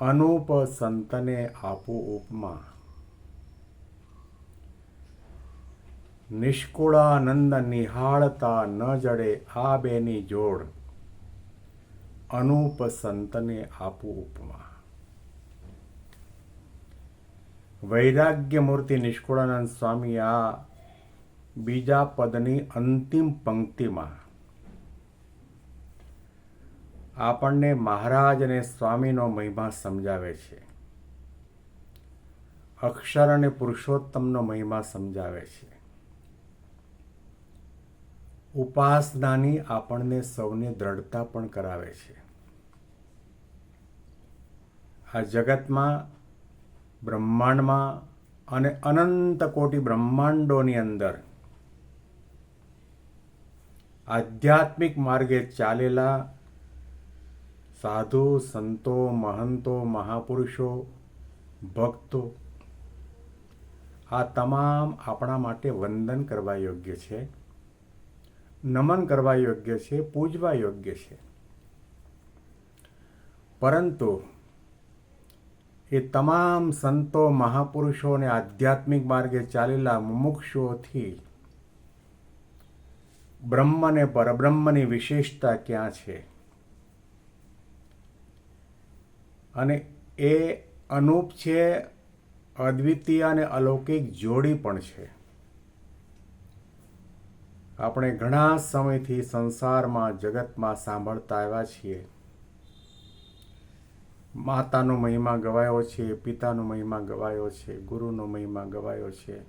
અનુપ સંતને આપો ઉપમા. નિષ્કુળાનંદ નિહાળતા ન જડે આ બેની જોડ. અનુપ સંતને આપો ઉપમા. વૈરાગ્ય મૂર્તિ નિષ્કુળાનંદ સ્વામી આ બીજા પદની અંતિમ પંક્તિમાં આપણને મહારાજ અને સ્વામીનો મહિમા સમજાવે છે. અક્ષર અને પુરુષોત્તમનો મહિમા સમજાવે છે. ઉપાસનાની આપણને સૌને દ્રઢતા પણ કરાવે છે. આ જગતમાં, બ્રહ્માંડમાં અને અનંત કોટી બ્રહ્માંડોની અંદર આધ્યાત્મિક માર્ગે ચાલેલા સાધુ, સંતો, મહંતો, મહાપુરુષો, ભક્તો, આ તમામ આપણા માટે વંદન કરવા યોગ્ય છે, નમન કરવા યોગ્ય છે, પૂજવા યોગ્ય છે. પરંતુ એ તમામ સંતો, મહાપુરુષો અને આધ્યાત્મિક માર્ગે ચાલેલા મુમુક્ષુઓથી બ્રહ્મ અને પરબ્રહ્મની વિશેષતા ક્યાં છે? અને એ અનુપ છે, અદ્વિતીય અને અલૌકિક જોડી પણ છે. આપણે ઘણા સમયથી સંસારમાં, જગતમાં સાંભળતા આવ્યા છીએ. માતાનો મહિમા ગવાયો છે, પિતાનો મહિમા ગવાયો છે, ગુરુનો મહિમા ગવાયો છે.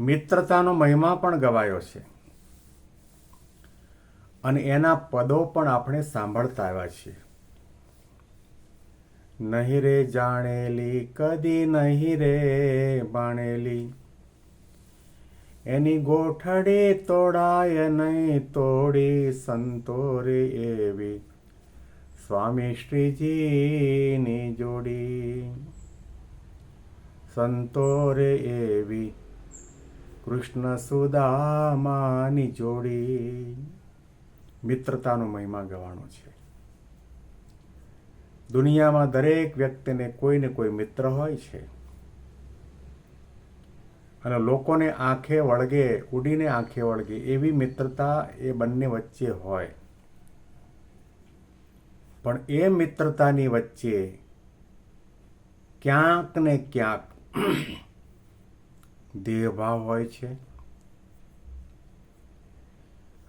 મિત્રતાનો મહિમા પણ ગવાયો છે. અને એના પદો પણ આપણે સાંભળતા આવ્યા છીએ. નહીં રે જાણેલી, કદી નહીં રે બાણેલી. એની ગોઠડી તોડાય નહીં તોડી સંતોરે એવી સ્વામી શ્રીજીની જોડી. સંતોરે એવી કૃષ્ણ સુદામાની જોડી. મિત્રતાનો મહિમા ગવાનો છે. દુનિયામાં દરેક વ્યક્તિને કોઈ ને કોઈ મિત્ર હોય છે. અને લોકોને આંખે વળગે, ઉડીને આંખે વળગે એવી મિત્રતા એ બંને વચ્ચે હોય. પણ એ મિત્રતાની વચ્ચે ક્યાંક ને ક્યાંક દેહભાવ હોય છે.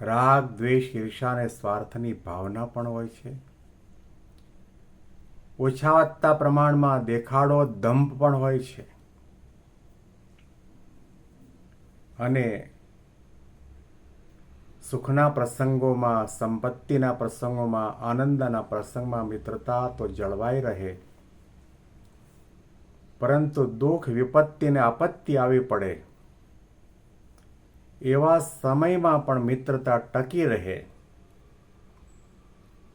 રાગ, દ્વેષ, ઈર્ષા અને સ્વાર્થની ભાવના પણ હોય છે. ઓછા વધતા પ્રમાણમાં દેખાડો દંભ પણ હોય છે. અને સુખના પ્રસંગોમાં, સંપત્તિના પ્રસંગોમાં, આનંદના પ્રસંગમાં મિત્રતા તો જળવાઈ રહે. પરંતુ દુઃખ, વિપત્તિ અને આપત્તિ આવી પડે. એવા સમયમાં પણ મિત્રતા ટકી રહે.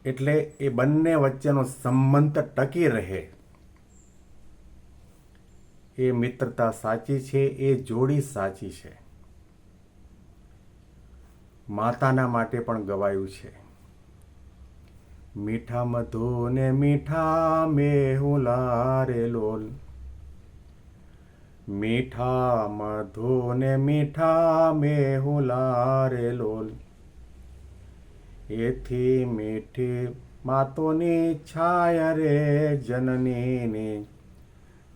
એટલે એ બંને વચ્ચેનો સંબંધ ટકી રહે. એ મિત્રતા સાચી છે, એ જોડી સાચી છે. માતાના માટે પણ ગવાયું છે. મીઠા મધુ ને મીઠા મેહું લારે લોલ. મીઠા મધુ ને મીઠા મેહું લારે લોલ. એથી મીઠી માતોની છાય રે જનનીની.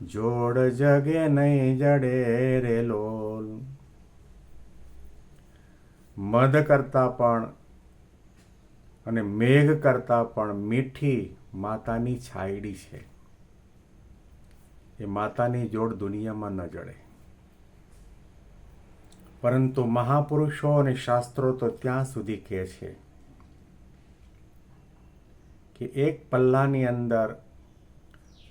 જોડ જગે નહીં જડે રે લોલ. મધ કરતાં પણ અને મેઘ કરતાં પણ મીઠી માતાની છાયડી છે. એ માતાની જોડ દુનિયામાં ન જડે. પરંતુ મહાપુરુષો અને શાસ્ત્રો તો ત્યાં સુધી કહે છે. કે એક પલ્લાની અંદર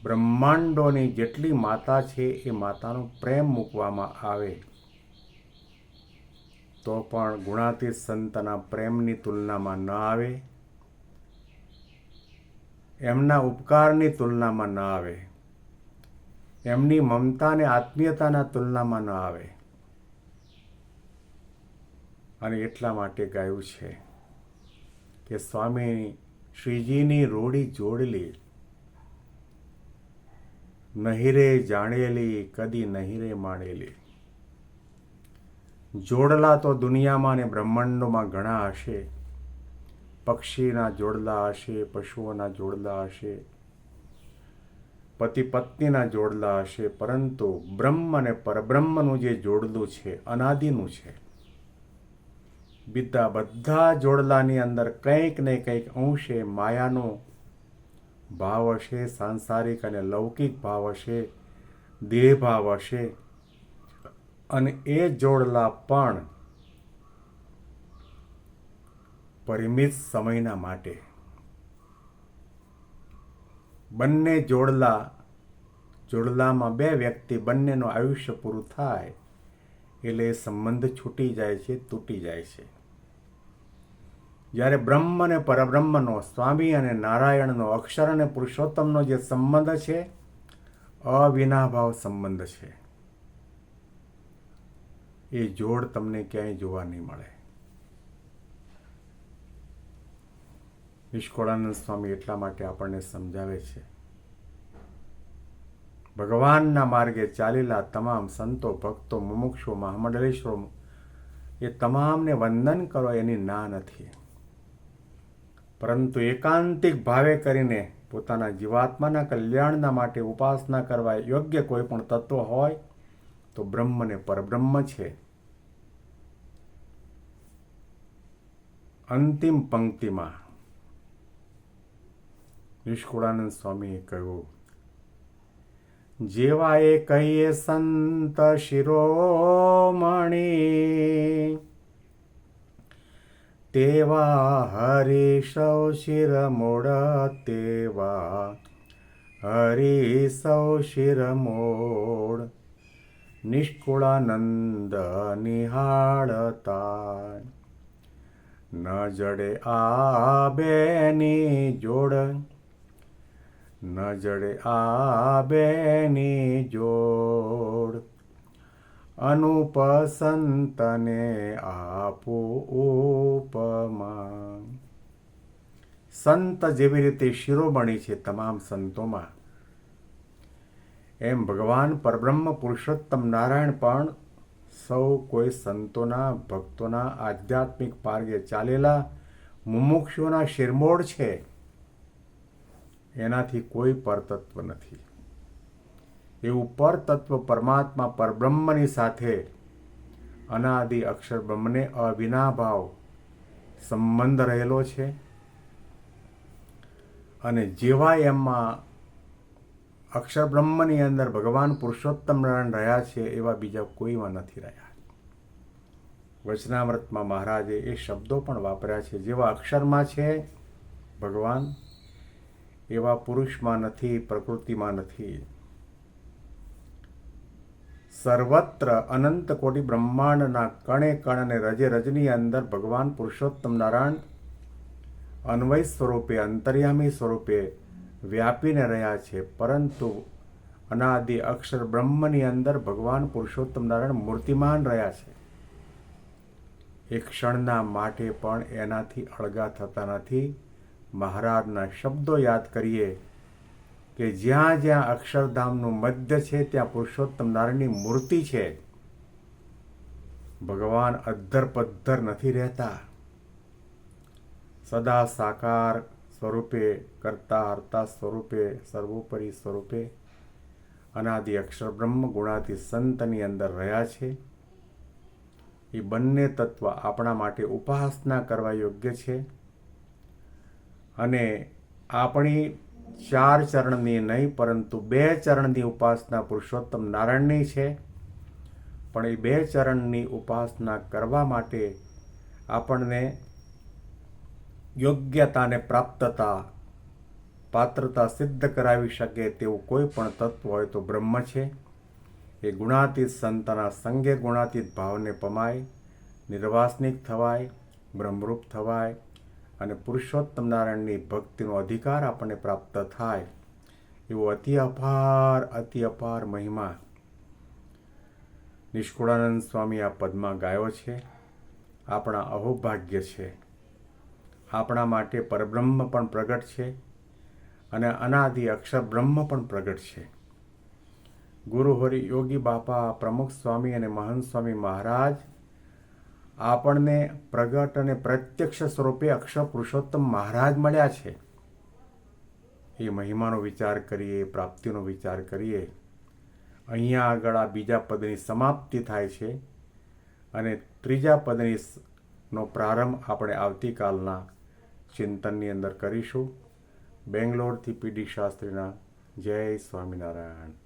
બ્રહ્માંડોની જેટલી માતા છે એ માતાનો પ્રેમ મૂકવામાં આવે, તો પણ ગુણાતીત સંતના પ્રેમની તુલનામાં ન આવે, એમના ઉપકારની તુલનામાં ન આવે, એમની મમતા અને આત્મીયતાના તુલનામાં ન આવે. અને એટલા માટે ગાયું છે કે સ્વામી શ્રીજીની રોડી જોડલી. નહિરે જાણેલી, કદી નહિરે માણેલી. જોડલા તો દુનિયામાં ને બ્રહ્માંડોમાં ઘણા હશે. પક્ષીના જોડલા હશે, પશુઓના જોડલા હશે. પતિ પત્નીના જોડલા હશે, પરંતુ બ્રહ્મ અને પરબ્રહ્મનું જે જોડલું છે, અનાદિનું છે. બીજા બધા જોડલાની અંદર કંઈક ને કંઈક અંશે માયાનો ભાવ હશે, સાંસારિક અને લૌકિક ભાવ હશે, દેહ ભાવ હશે. અને એ જોડલા પણ પરિમિત સમયના માટે. બંને જોડલા, જોડલામાં બે વ્યક્તિ બંનેનું આયુષ્ય પૂરું થાય, એટલે એ સંબંધ છૂટી જાય છે, તૂટી જાય છે. જ્યારે બ્રહ્મ અને પરબ્રહ્મનો, સ્વામી અને નારાયણનો, અક્ષર અને પુરુષોત્તમનો જે સંબંધ છે, અવિનાભાવ સંબંધ છે. એ જોડ તમને ક્યાંય જોવા નહીં મળે. નિષ્કોળાનંદ સ્વામી એટલા માટે આપણને સમજાવે છે. ભગવાનના માર્ગે ચાલેલા તમામ સંતો, ભક્તો, મુમુક્ષો, મહામંડલેશ્વરો, એ તમામને વંદન કરો એની ના નથી. પરંતુ એકાંતિક ભાવે કરીને પોતાના જીવાત્માના કલ્યાણના માટે ઉપાસના કરવા યોગ્ય કોઈ પણ તત્વ હોય, તો બ્રહ્મ ને પરબ્રહ્મ છે. અંતિમ પંક્તિમાં નિષ્કુળાનંદ સ્વામીએ કહ્યું જેવા એ કહીએ સંત શિરોમણી તેવા હરિસૌ શિરમોડ તેવા હરિસૌ શિરમોડ નિષ્કુળાનંદ નિહાળતા ન જડે આ બેની જોડ, ન જડે આ બેની જોડ. અનુપસંતને આપો ઉપમા. સંત જેવી રીતે શિરોમણી છે તમામ સંતોમાં. એમ ભગવાન પરબ્રહ્મ પુરુષોત્તમ નારાયણ પણ સૌ કોઈ સંતોના, ભક્તોના આધ્યાત્મિક માર્ગે ચાલેલા મુમુક્ષુઓના શિરમોડ છે. એનાથી કોઈ પરતત્વ નથી. એવું પરતત્વ પરમાત્મા પરબ્રહ્મની સાથે અનાદિ અક્ષર બ્રહ્મને અવિનાભાવ સંબંધ રહેલો છે. અને જેવા એમાં અક્ષર બ્રહ્મની અંદર ભગવાન પુરુષોત્તમ નારાયણ રહ્યા છે, એવા બીજા કોઈમાં નથી રહ્યા. વચનામૃતમાં મહારાજે એ શબ્દો પણ વાપર્યા છે, જેવા અક્ષરમાં છે, ભગવાન, એવા પુરુષમાં નથી, પ્રકૃતિમાં નથી. સર્વત્ર અનંત કોટી બ્રહ્માંડના કણે કણ અને રજે રજની અંદર ભગવાન પુરુષોત્તમ નારાયણ અન્વય સ્વરૂપે, અંતર્યામી સ્વરૂપે વ્યાપીને રહ્યા છે. પરંતુ અનાદિ અક્ષર બ્રહ્મની અંદર ભગવાન પુરુષોત્તમ નારાયણ મૂર્તિમાન રહ્યા છે. એક ક્ષણના માટે પણ એનાથી અળગા થતા નથી. મહારાજના શબ્દો યાદ કરીએ કે જ્યાં જ્યાં અક્ષરધામનું મધ્ય છે, ત્યાં પુરુષોત્તમ નારાયણની મૂર્તિ છે. ભગવાન અદ્ધર પદ્ધર નથી રહેતા. સદા સાકાર સ્વરૂપે, કરતા હરતા સ્વરૂપે, સર્વોપરી સ્વરૂપે અનાદિ અક્ષર બ્રહ્મ ગુણાદિ સંતની અંદર રહ્યા છે. એ બંને તત્વ આપણા માટે ઉપાસના કરવા યોગ્ય છે. અને આપણી ચાર ચરણની નહીં, પરંતુ બે ચરણની ઉપાસના પુરુષોત્તમ નારાયણની છે. પણ એ બે ચરણની ઉપાસના કરવા માટે આપણને યોગ્યતાને, પ્રાપ્તતા, પાત્રતા સિદ્ધ કરાવી શકે તેવું કોઈ પણ તત્વ હોય તો બ્રહ્મ છે. એ ગુણાતીત સંતના સંગે ગુણાતીત ભાવને પમાય, નિર્વાસનિક થવાય, બ્રહ્મરૂપ થવાય અને પુરુષોત્તમ નારાયણની ભક્તિનો અધિકાર આપણને પ્રાપ્ત થાય. એવો અતિ અપાર અતિ અપાર મહિમા નિષ્કુળાનંદ સ્વામી આ પદમાં ગાયો છે. આપણા અહોભાગ્ય છે. આપણા માટે પરબ્રહ્મ પણ પ્રગટ છે અને અનાદિ અક્ષર બ્રહ્મ પણ પ્રગટ છે. ગુરુ હરિ યોગી બાપા, પ્રમુખ સ્વામી અને મહંત સ્વામી મહારાજ આપણને પ્રગટ અને પ્રત્યક્ષ સ્વરૂપે અક્ષર પુરુષોત્તમ મહારાજ મળ્યા છે. એ મહિમાનો વિચાર કરીએ પ્રાપ્તિનો વિચાર કરીએ. અહીંયા આગળ આ બીજા પદની સમાપ્તિ થાય છે અને ત્રીજા પદની નો પ્રારંભ આપણે આવતીકાલના ચિંતનની અંદર કરીશું. બેંગ્લોરથી પીડી શાસ્ત્રીના જય સ્વામિનારાયણ.